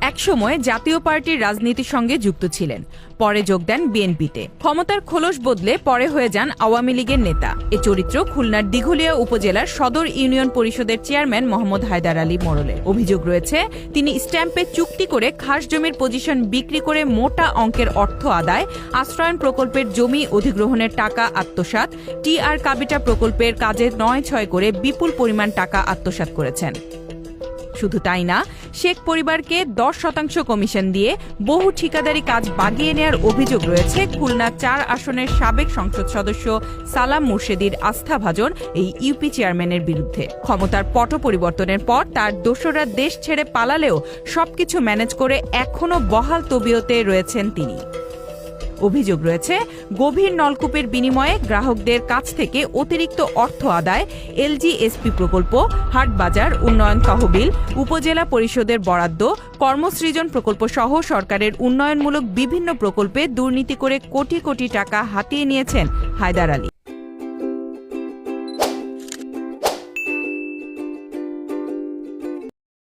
একসময় জাতীয় পার্টির রাজনীতির সঙ্গে যুক্ত ছিলেন। পরে যোগ দেন বিএনপিতে। ক্ষমতার খোলস বদলে পরে হয়ে যান আওয়ামী লীগের নেতা। এ চরিত্র খুলনার দিঘলিয়া উপজেলার সদর ইউনিয়ন পরিষদের চেয়ারম্যান মোহাম্মদ হায়দার আলী মোড়লের অভিযোগ রয়েছে, তিনি স্ট্যাম্পে চুক্তি করে খাস জমির পজিশন বিক্রি করে মোটা অঙ্কের অর্থ আদায়, আশ্রয়ন প্রকল্পের জমি অধিগ্রহণের টাকা আত্মসাৎ, টি আর কাবিটা প্রকল্পের কাজে নয় ছয় করে বিপুল পরিমাণ টাকা আত্মসাৎ করেছেন। শুধু তাই না, শেখ পরিবারকে দশ শতাংশ কমিশন দিয়ে বহু ঠিকাদারি কাজ বাগিয়ে নেওয়ার অভিযোগ রয়েছে। খুলনা চার আসনের সাবেক সংসদ সদস্য সালাম মুর্শেদির আস্থাভাজন এই ইউপি চেয়ারম্যানের বিরুদ্ধে। ক্ষমতার পট পরিবর্তনের পর তার দোসরা দেশ ছেড়ে পালালেও সবকিছু ম্যানেজ করে এখনও বহাল তবিয়তে রয়েছেন তিনি। অভিযোগ রয়েছে, গভীর নলকূপের বিনিময়ে গ্রাহকদের কাছ থেকে অতিরিক্ত অর্থ আদায় এলজিএসপি প্রকল্প, হাটবাজার, উন্নয়ন তহবিল, উপজেলা পরিষদের বরাদ্দ, কর্মসৃজন প্রকল্প সহ সরকারের উন্নয়নমূলক বিভিন্ন প্রকল্পে দুর্নীতি করে কোটি কোটি টাকা হাতিয়ে নিয়েছেন হায়দার আলী।